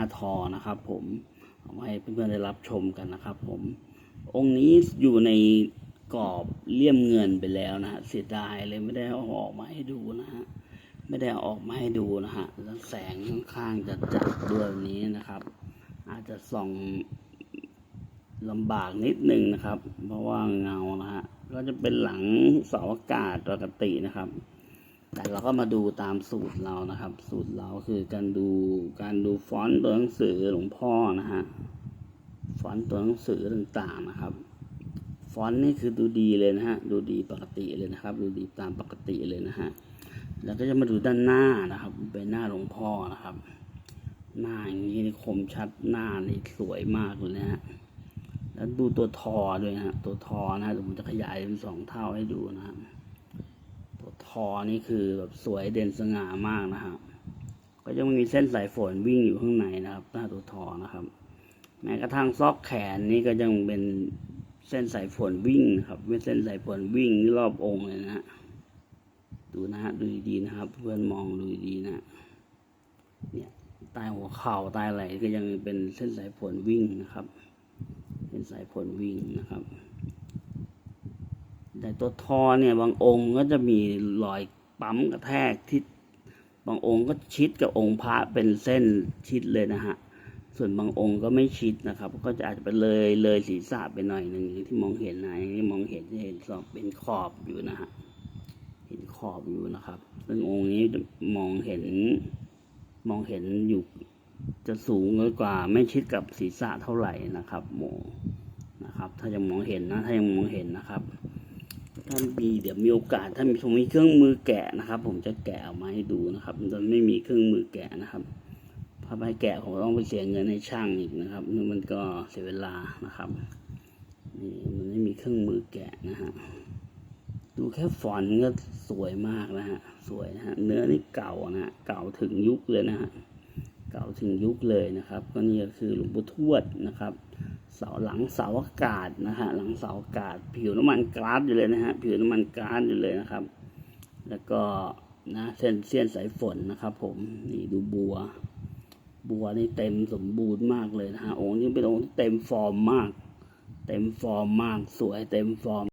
าทอนะครับผมเอามาให้เพื่อนๆได้รับชมกันนะครับผมองค์นี้อยู่ในกรอบเลี่ยมเงินไปแล้วนะฮะเสียดายเลยไม่ได้เอาออกมาให้ดูนะฮะไม่ได้เอาออกมาให้ดูนะฮะแล้วแสงข้างจะจัดด้วยนนี้นะครับ อาจจะส่องลำบากนิดนึงนะครับ เพราะว่าเงานะฮะก็จะเป็นหลังเสาอากาศปกตินะครับ แต่เราก็มาดูตามสูตรเรานะครับ สูตรเราคือการดูการดูฟอนต์ตัวหนังสือหลวงพ่อนะฮะฟอนต์ตัวหนังสือต่างๆนะครับ ฟอนต์นี่คือดูดีเลยนะฮะดูดีปกติเลยนะครับ ดูดีตามปกติเลยนะฮะแล้วก็จะมาดูด้านหน้านะครับเป็นหน้าหลวงพ่อนะครับ หน้าอย่างนี้นี่คมชัดหน้านี่สวยมากเลยนะฮะแล้วดูตัวทอด้วยนะฮะตัวทอนะฮะผมจะขยายเป็นสองเท่าให้ดูนะครับ อนี่คือแบบสวยเด่นสง่ามากนะครับก็ยังมีเส้นสายฝนวิ่งอยู่ข้างในนะครับหน้าตัวทอนะครับ แม้กระทั่งซอกแขนนี่ก็ยังเป็นเส้นสายฝนวิ่งนะครับเป็นเส้นสายฝนวิ่งรอบองค์เลยนะฮะดูนะฮะดูดีๆนะครับ เพื่อนมองดูดีๆนะเนี่ยใต้หัวเข่าใต้ไหล่ก็ยังเป็นเส้นสายฝนวิ่งนะครับ เป็นสายฝนวิ่งนะครับ แต่ตัวทอเนี่ยบางองค์ก็จะมีรอยปั๊มกระแทกที่บางองค์ก็ชิดกับองค์พระเป็นเส้นชิดเลยนะฮะ ส่วนบางองค์ก็ไม่ชิดนะครับ ก็จะอาจจะไปเลยเลยศีรษะไปหน่อยหนึ่งที่มองเห็นนะที่มองเห็นจะเห็นสอบเป็นขอบอยู่นะฮะ เห็นขอบอยู่นะครับ ซึ่งองค์นี้มองเห็นมองเห็นอยู่จะสูงกว่าไม่ชิดกับศีรษะเท่าไหร่นะครับโมนะครับ ถ้ายังมองเห็นนะ ถ้ายังมองเห็นนะครับ ถ้ามีเดี๋ยวมีโอกาสถ้ามีผมมีเครื่องมือแกะนะครับ ผมจะแกะออกมาให้ดูนะครับมันไม่มีเครื่องมือแกะนะครับถ้าไปแกะผมต้องไปเสียเงินให้ช่างอีกนะครับนี่มันก็เสียเวลานะครับนี่มันไม่มีเครื่องมือแกะนะฮะดูแค่ฟอนต์ก็สวยมากนะฮะสวยนะฮะเนื้อนี่เก่านะฮะเก่าถึงยุคเลยนะฮะเก่าถึงยุคเลยนะครับ ก็นี่ก็คือหลวงปู่ทวดนะครับ เสาหลังเสาอากาศนะฮะหลังเสาอากาศ ผิวน้ำมันก๊าซอยู่เลยนะฮะผิวน้ำมันก๊าซอยู่เลยนะครับ แล้วก็นะเส้นเส้นสายฝนนะครับ ผมนี่ดูบัว บัวนี่เต็มสมบูรณ์มากเลยนะฮะองค์นี้เป็นองค์ที่เต็มฟอร์มมาก เต็มฟอร์มมากสวยเต็มฟอร์ม